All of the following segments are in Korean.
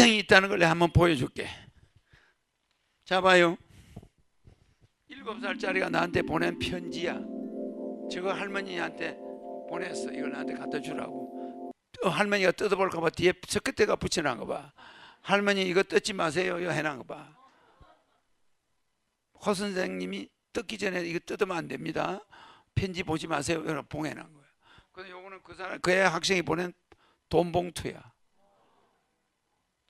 전생이 있다는 걸 내가 한번 보여줄게. 자 봐요. 일곱 살짜리가 나한테 보낸 편지야. 저거 할머니한테 보냈어. 이걸 나한테 갖다 주라고. 또 할머니가 뜯어볼까 봐 뒤에 서끝에가 붙여놓은 거 봐. 할머니 이거 뜯지 마세요. 이거 해놓은 거 봐. 허 선생님이 뜯기 전에 이거 뜯으면 안 됩니다. 편지 보지 마세요. 이거 봉해놓은 거야. 근데 요거는 그 사람 그애 학생이 보낸 돈 봉투야.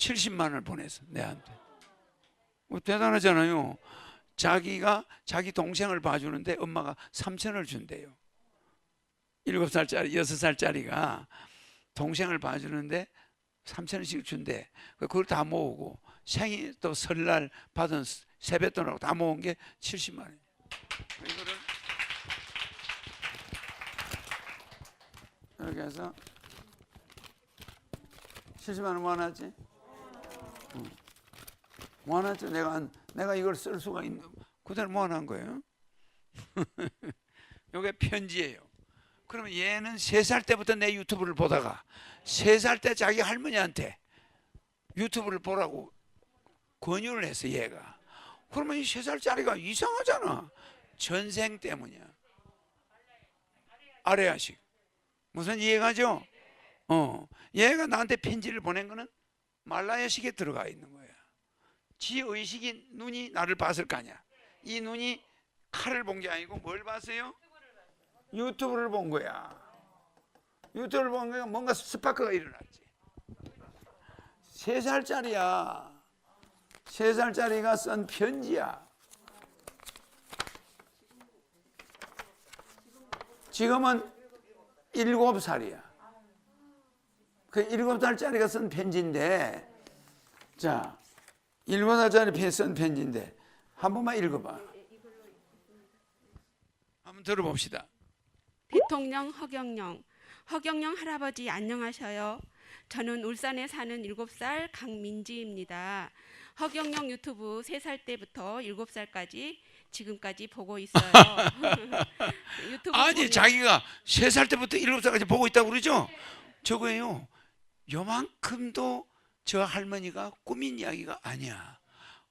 70만 원을 보냈어 내한테. 뭐 대단하잖아요. 자기가 자기 동생을 봐주는데 엄마가 3천을 준대요. 7살짜리, 6살짜리가 동생을 봐주는데 3천원씩 준대. 그걸 다 모으고 생일 또 설날 받은 세뱃돈하고 다 모은 게 70만 원. 이거를 이렇게 해서 70만 원 모아놨지? 응. 모아놨죠. 내가 안- 내가 이걸 쓸 수가 있는 그대로 모아놓은 거예요. 이게 편지예요. 그러면 얘는 세 살 때부터 내 유튜브를 보다가 세 살 때 자기 할머니한테 유튜브를 보라고 권유를 했어 얘가. 그러면 이 세 살짜리가 이상하잖아. 전생 때문이야. 아래아식. 무슨 이해가죠? 어, 얘가 나한테 편지를 보낸 거는 말라야식에 들어가 있는 거야. 지 의식이 눈이 나를 봤을 거 아니야. 이 눈이 칼을 본 게 아니고 뭘 봤어요? 유튜브를 본 거야. 유튜브를 본 거야. 뭔가 스파크가 일어났지. 세 살짜리야. 세 살짜리가 쓴 편지야. 지금은 일곱 살이야. 그 일곱 살짜리가 쓴 편지인데, 자, 일곱 살짜리 편- 쓴 편지인데, 한 번만 읽어봐. 한번 들어봅시다. 대통령 허경영, 허경영 할아버지 안녕하셔요. 저는 울산에 사는 7살 강민지입니다. 허경영 유튜브 3살 때부터 7살까지 지금까지 보고 있어요. 유튜브 아니 보면- 자기가 세살 때부터 일곱 살까지 보고 있다고 그러죠? 저거예요. 요만큼도 저 할머니가 꾸민 이야기가 아니야.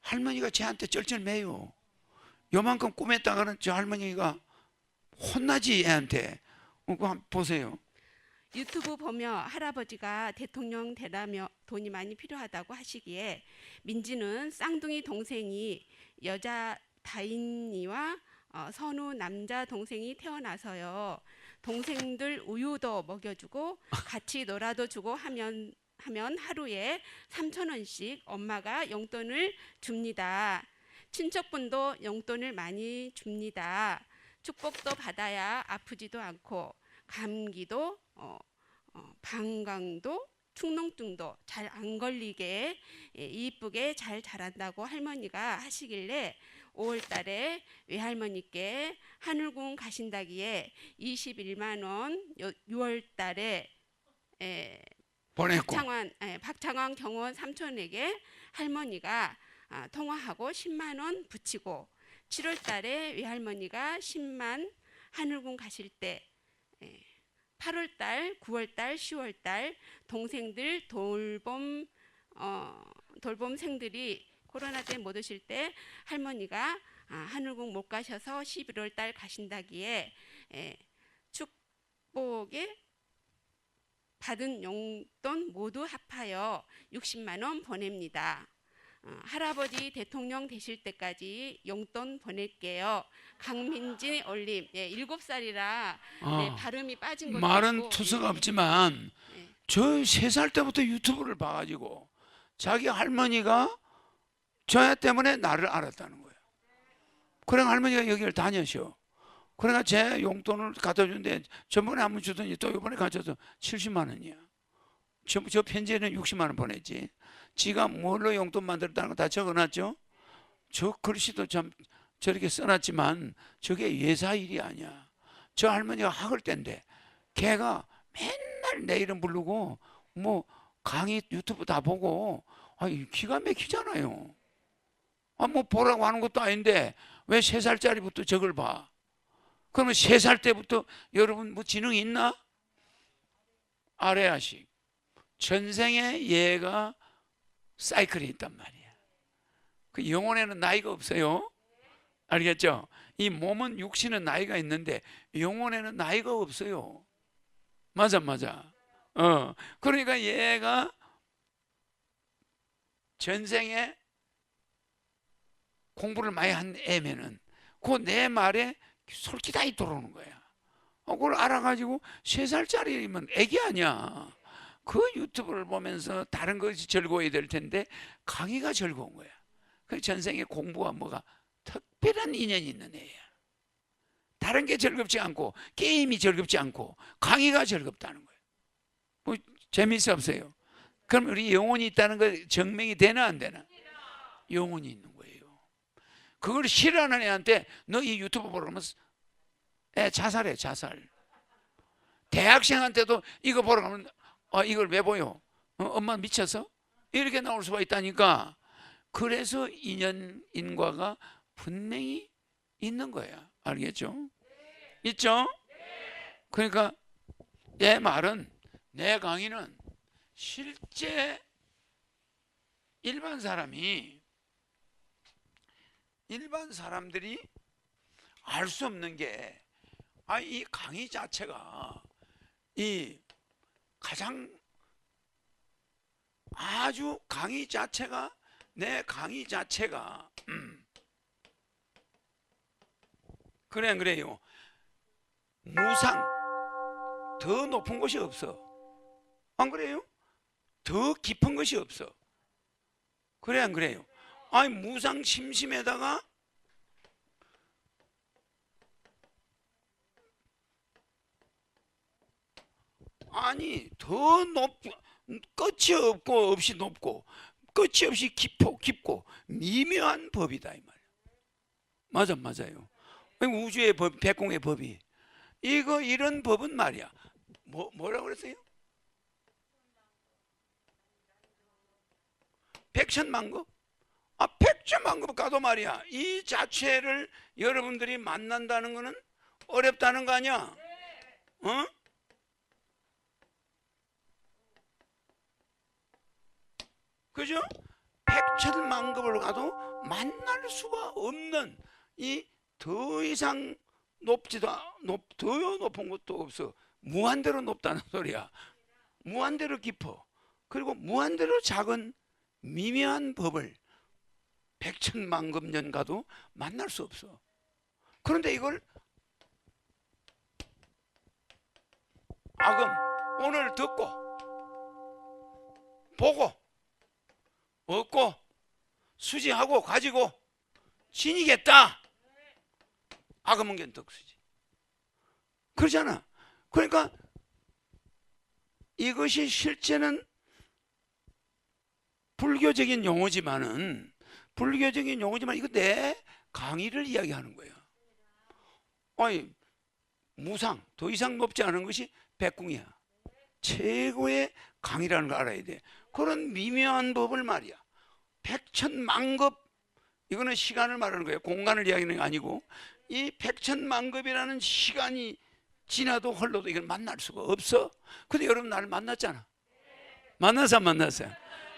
할머니가 쟤한테 쩔쩔매요. 요만큼 꾸몄다가는 저 할머니가 혼나지 애한테. 어, 보세요. 유튜브 보며 할아버지가 대통령 되라며 돈이 많이 필요하다고 하시기에 민지는 쌍둥이 동생이 여자 다인이와 어, 선우 남자 동생이 태어나서요. 동생들 우유도 먹여주고 같이 놀아도 주고 하면 하면 하루에 3천 원씩 엄마가 용돈을 줍니다. 친척분도 용돈을 많이 줍니다. 축복도 받아야 아프지도 않고 감기도 어, 어, 방광도 축농증도 잘 안 걸리게 예, 이쁘게 잘 자란다고 할머니가 하시길래 5월 달에 외할머니께 하늘궁 가신다기에 21만 원 6월 달에 에, 보냈고. 박창환 에, 박창환 경원 삼촌에게 할머니가 아, 통화하고 10만 원 붙이고 7월 달에 외할머니가 10만 하늘궁 가실 때 8월 달, 9월 달, 10월 달 동생들 돌봄 어, 돌봄생들이 코로나 때못 오실 때 할머니가 아, 하늘궁 못 가셔서 11월 달 가신다기에 에, 축복에 받은 용돈 모두 합하여 60만 원 보냅니다. 어, 할아버지 대통령 되실 때까지 용돈 보낼게요. 강민진 올림. 예, 일곱 살이라 어. 네, 발음이 빠진 것도 말은 투서가 예. 없지만 네. 저세 살 때부터 유튜브를 봐가지고 자기 할머니가 저 때문에 나를 알았다는 거예요. 그래 할머니가 여기를 다녀셔. 그래가 제 용돈을 갖다 준데 전번에 한 번 주더니 또 이번에 가져서 70만 원이야. 저, 저 편지에는 60만 원 보냈지. 지가 뭘로 용돈 만들었다는 거 다 적어놨죠. 저 글씨도 참 저렇게 써놨지만 저게 예사 일이 아니야. 저 할머니가 학을 땐데 걔가 맨날 내 이름 부르고 뭐 강의 유튜브 다 보고 아 기가 막히잖아요. 아 뭐 보라고 하는 것도 아닌데 왜 세 살짜리부터 저걸 봐? 그러면 세 살 때부터 여러분 뭐 지능이 있나? 아래아식 전생에 얘가 사이클이 있단 말이야. 그 영혼에는 나이가 없어요. 알겠죠? 이 몸은 육신은 나이가 있는데 영혼에는 나이가 없어요. 맞아, 맞아. 어, 그러니까 얘가 전생에 공부를 많이 한 애면은 그 내 말에 솔깃하게 들어오는 거야. 어, 그걸 알아가지고 세 살짜리면 애기 아니야. 그 유튜브를 보면서 다른 것이 즐거워야 될 텐데 강의가 즐거운 거야. 그 전생에 공부와 뭐가 특별한 인연이 있는 애야. 다른 게 즐겁지 않고 게임이 즐겁지 않고 강의가 즐겁다는 거예요. 뭐 재미있어 없어요? 그럼 우리 영혼이 있다는 거 증명이 되나 안 되나? 영혼이 있는 거예요. 그걸 싫어하는 애한테 너 이 유튜브 보러 가면 애 자살해 자살. 대학생한테도 이거 보러 가면 어, 이걸 왜 보여? 어, 엄마 미쳐서? 이렇게 나올 수가 있다니까. 그래서 인연 인과가 분명히 있는 거야. 알겠죠? 있죠? 그러니까 내 말은 내 강의는 실제 일반 사람이 일반 사람들이 알 수 없는 게 아, 이 강의 자체가 이 가장 아주 강의 자체가 내 강의 자체가 음, 그래 그래요 무상 더 높은 것이 없어 안 그래요? 더 깊은 것이 없어 그래 안 그래요? 아니 무상 심심에다가 아니 더 높, 끝이 없고 없이 높고 끝이 없이 깊고 깊고 미묘한 법이다 이 말이야. 맞아 맞아요. 우주의 법, 백공의 법이 이거 이런 법은 말이야. 뭐 뭐라고 그랬어요? 백천만급? 아 백천만급 가도 말이야. 이 자체를 여러분들이 만난다는 거는 어렵다는 거 아니야? 어? 그죠? 백천만급을 가도 만날 수가 없는 이 더 이상 높지도 않- 높, 더 높은 것도 없어. 무한대로 높다는 소리야. 무한대로 깊어. 그리고 무한대로 작은 미묘한 법을 백천만급 년 가도 만날 수 없어. 그런데 이걸 아금 오늘 듣고 보고 얻고 수지하고 가지고 지니겠다. 아금은견 덕수지. 그러잖아. 그러니까 이것이 실제는 불교적인 용어지만은 불교적인 용어지만 이거 내 강의를 이야기하는 거예요. 아니 무상 더 이상 높지 않은 것이 백궁이야. 최고의 강의라는 걸 알아야 돼. 그런 미묘한 법을 말이야. 백천만급 이거는 시간을 말하는 거예요. 공간을 이야기하는 게 아니고 이 백천만급이라는 시간이 지나도 흘러도 이걸 만날 수가 없어. 근데 여러분 나를 만났잖아. 만나서 안 만났어요.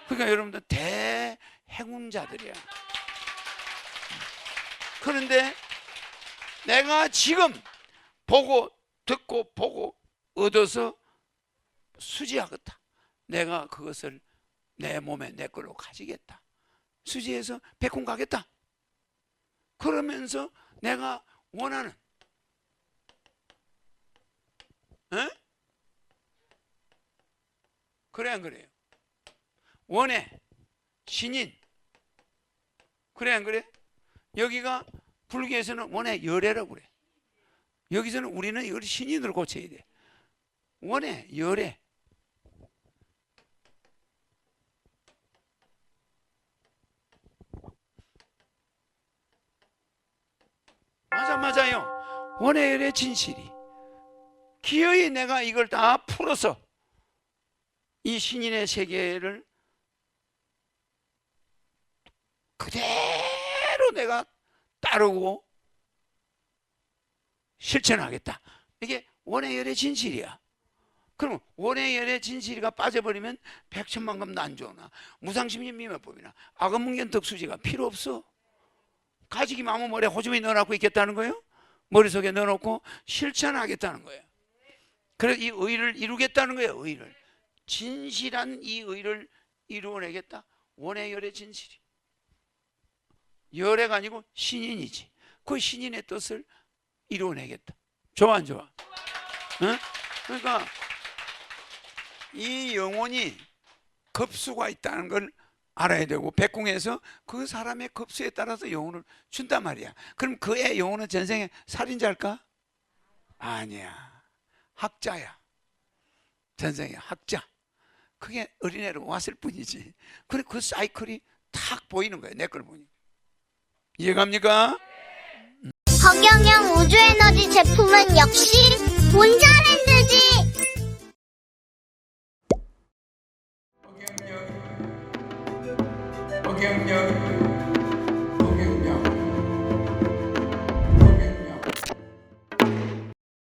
그러니까 여러분들 대 행운자들이야. 그런데 내가 지금 보고 듣고 보고 얻어서 수지하겠다. 내가 그것을 내 몸에 내 걸로 가지겠다. 수지해서 백혼 가겠다. 그러면서 내가 원하는 에? 그래 안 그래요? 원해 신인 그래 안 그래? 여기가 불교에서는 원해 열애라고 그래. 여기서는 우리는 이걸 신인으로 고쳐야 돼. 원해 열애 맞아 맞아요. 원해열의 진실이 기어이 내가 이걸 다 풀어서 이 신인의 세계를 그대로 내가 따르고 실천하겠다. 이게 원해열의 진실이야. 그럼 원의 열의 진실이가 빠져버리면 백천만금도 안 좋으나 무상심리 미매법이나 악음문견 덕수지가 필요 없어. 가지기 마무 머리에 호주머니 넣어놓고 있겠다는 거예요? 머릿속에 넣어놓고 실천하겠다는 거예요. 그래서 이 의를 이루겠다는 거예요. 의를 진실한 이 의를 이루어내겠다. 원의 열의 진실이 열애가 아니고 신인이지. 그 신인의 뜻을 이루어내겠다. 좋아 안 좋아? 응? 그러니까 이 영혼이 급수가 있다는 걸 알아야 되고 백궁에서 그 사람의 급수에 따라서 영혼을 준단 말이야. 그럼 그의 영혼은 전생에 살인자일까? 아니야. 학자야. 전생에 학자. 그게 어린애로 왔을 뿐이지. 그래 그 사이클이 탁 보이는 거야. 내 걸 보니. 이해갑니까? 허경영 우주에너지 제품은 역시 본자랜드지. 허경영